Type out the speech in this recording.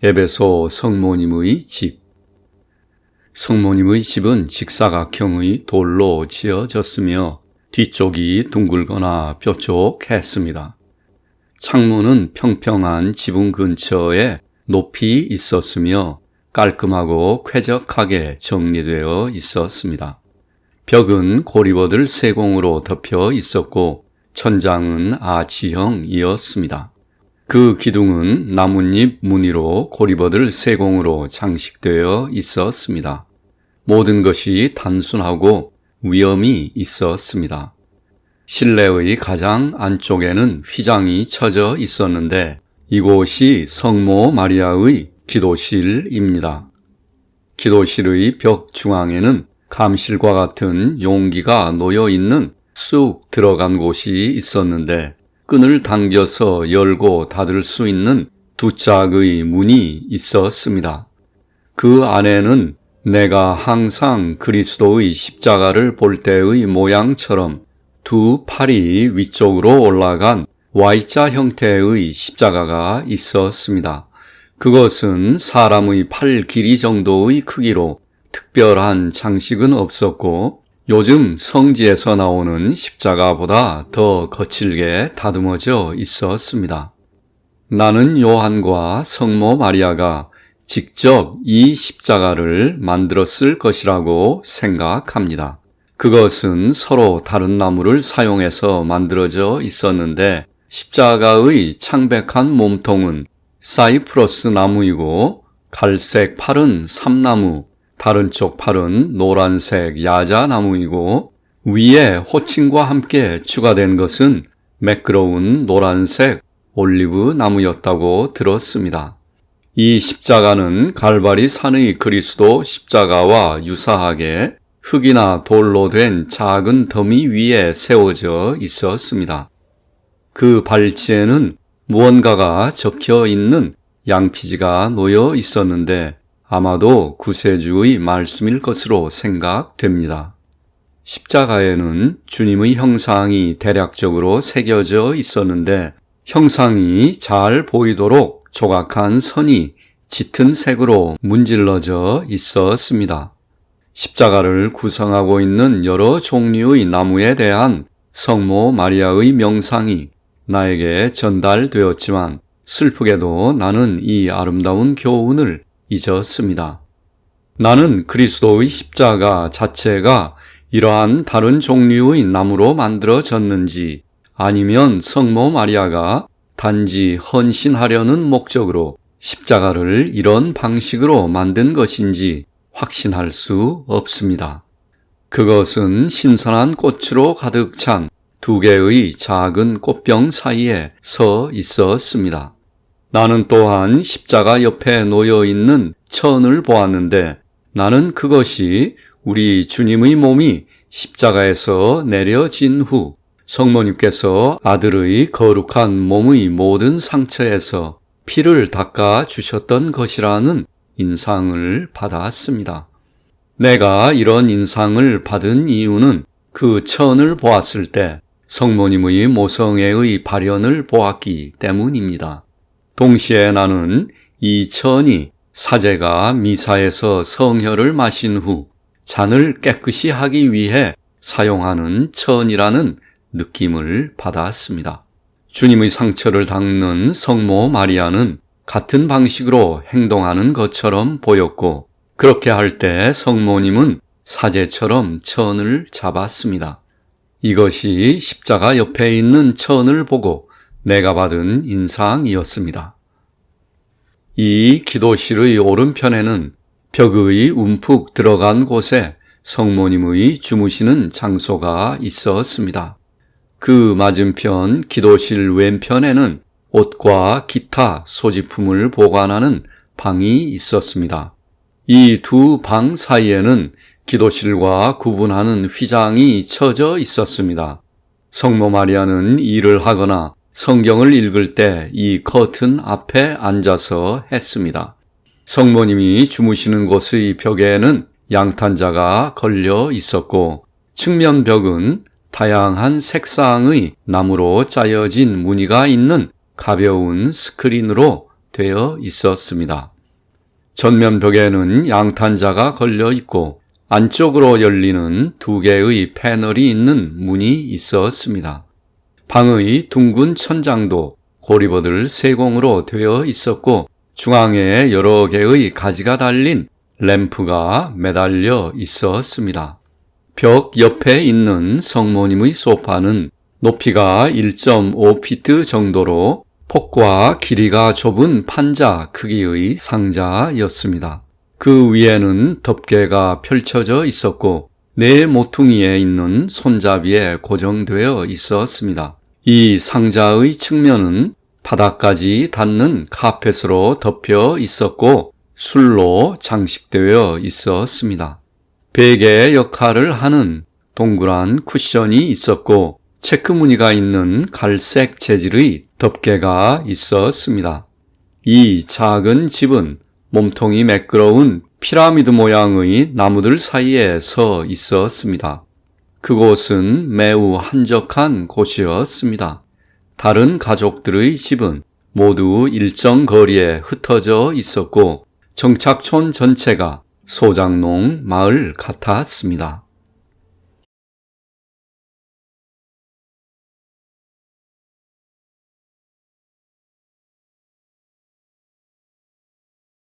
에베소 성모님의 집 성모님의 집은 직사각형의 돌로 지어졌으며 뒤쪽이 둥글거나 뾰족했습니다. 창문은 평평한 지붕 근처에 높이 있었으며 깔끔하고 쾌적하게 정리되어 있었습니다. 벽은 고리버들 세공으로 덮여 있었고 천장은 아치형이었습니다. 그 기둥은 나뭇잎 무늬로 고리버들 세공으로 장식되어 있었습니다. 모든 것이 단순하고 위험이 있었습니다. 실내의 가장 안쪽에는 휘장이 쳐져 있었는데 이곳이 성모 마리아의 기도실입니다. 기도실의 벽 중앙에는 감실과 같은 용기가 놓여 있는 쑥 들어간 곳이 있었는데 끈을 당겨서 열고 닫을 수 있는 두 짝의 문이 있었습니다. 그 안에는 내가 항상 그리스도의 십자가를 볼 때의 모양처럼 두 팔이 위쪽으로 올라간 Y자 형태의 십자가가 있었습니다. 그것은 사람의 팔 길이 정도의 크기로 특별한 장식은 없었고 요즘 성지에서 나오는 십자가보다 더 거칠게 다듬어져 있었습니다. 나는 요한과 성모 마리아가 직접 이 십자가를 만들었을 것이라고 생각합니다. 그것은 서로 다른 나무를 사용해서 만들어져 있었는데 십자가의 창백한 몸통은 사이프러스 나무이고 갈색 팔은 삼나무, 다른 쪽 팔은 노란색 야자나무이고 위에 호칭과 함께 추가된 것은 매끄러운 노란색 올리브 나무였다고 들었습니다. 이 십자가는 갈바리 산의 그리스도 십자가와 유사하게 흙이나 돌로 된 작은 더미 위에 세워져 있었습니다. 그 발치에는 무언가가 적혀 있는 양피지가 놓여 있었는데 아마도 구세주의 말씀일 것으로 생각됩니다. 십자가에는 주님의 형상이 대략적으로 새겨져 있었는데 형상이 잘 보이도록 조각한 선이 짙은 색으로 문질러져 있었습니다. 십자가를 구성하고 있는 여러 종류의 나무에 대한 성모 마리아의 명상이 나에게 전달되었지만 슬프게도 나는 이 아름다운 교훈을 잊었습니다. 나는 그리스도의 십자가 자체가 이러한 다른 종류의 나무로 만들어졌는지 아니면 성모 마리아가 단지 헌신하려는 목적으로 십자가를 이런 방식으로 만든 것인지 확신할 수 없습니다. 그것은 신선한 꽃으로 가득 찬 두 개의 작은 꽃병 사이에 서 있었습니다. 나는 또한 십자가 옆에 놓여 있는 천을 보았는데 나는 그것이 우리 주님의 몸이 십자가에서 내려진 후 성모님께서 아들의 거룩한 몸의 모든 상처에서 피를 닦아 주셨던 것이라는 인상을 받았습니다. 내가 이런 인상을 받은 이유는 그 천을 보았을 때 성모님의 모성애의 발현을 보았기 때문입니다. 동시에 나는 이 천이 사제가 미사에서 성혈을 마신 후 잔을 깨끗이 하기 위해 사용하는 천이라는 느낌을 받았습니다. 주님의 상처를 닦는 성모 마리아는 같은 방식으로 행동하는 것처럼 보였고, 그렇게 할 때 성모님은 사제처럼 천을 잡았습니다. 이것이 십자가 옆에 있는 천을 보고 내가 받은 인상이었습니다. 이 기도실의 오른편에는 벽의 움푹 들어간 곳에 성모님의 주무시는 장소가 있었습니다. 그 맞은편 기도실 왼편에는 옷과 기타 소지품을 보관하는 방이 있었습니다. 이 두 방 사이에는 기도실과 구분하는 휘장이 쳐져 있었습니다. 성모 마리아는 일을 하거나 성경을 읽을 때 이 커튼 앞에 앉아서 했습니다. 성모님이 주무시는 곳의 벽에는 양탄자가 걸려 있었고 측면 벽은 다양한 색상의 나무로 짜여진 무늬가 있는 가벼운 스크린으로 되어 있었습니다. 전면 벽에는 양탄자가 걸려 있고 안쪽으로 열리는 두 개의 패널이 있는 문이 있었습니다. 방의 둥근 천장도 고리버들 세공으로 되어 있었고 중앙에 여러 개의 가지가 달린 램프가 매달려 있었습니다. 벽 옆에 있는 성모님의 소파는 높이가 1.5피트 정도로 폭과 길이가 좁은 판자 크기의 상자였습니다. 그 위에는 덮개가 펼쳐져 있었고 네 모퉁이에 있는 손잡이에 고정되어 있었습니다. 이 상자의 측면은 바닥까지 닿는 카펫으로 덮여 있었고 술로 장식되어 있었습니다. 베개 역할을 하는 동그란 쿠션이 있었고 체크 무늬가 있는 갈색 재질의 덮개가 있었습니다. 이 작은 집은 몸통이 매끄러운 피라미드 모양의 나무들 사이에 서 있었습니다. 그곳은 매우 한적한 곳이었습니다. 다른 가족들의 집은 모두 일정 거리에 흩어져 있었고 정착촌 전체가 소장농 마을 같았습니다.